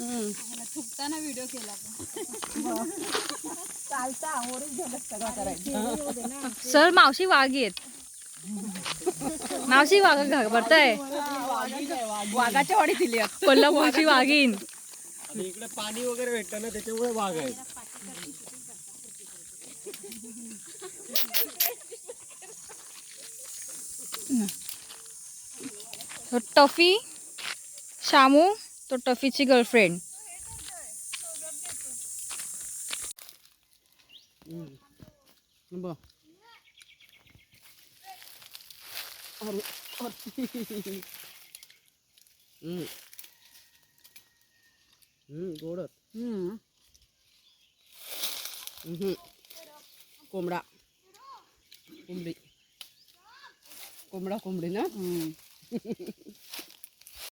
हम्म. थुकताना व्हिडिओ केला चालता मोरीच झालं सगळं करायचं. सर मावशी वाघी आहेत मावशी वाघ घाबरताय वाघाच्या वाडी दिली. कोल्हापूरची वाघीन आणि इकडे पाणी वगैरे भेटतं ना त्याच्यामुळे वाघ आहे तो टफी. शामू तो टफीची गर्लफ्रेंड बघ अरे अरे. हम्म. हम्म गोडत हम्म. हम्म. कोंबडा कोंबडी कोंबडा कोंबडी ना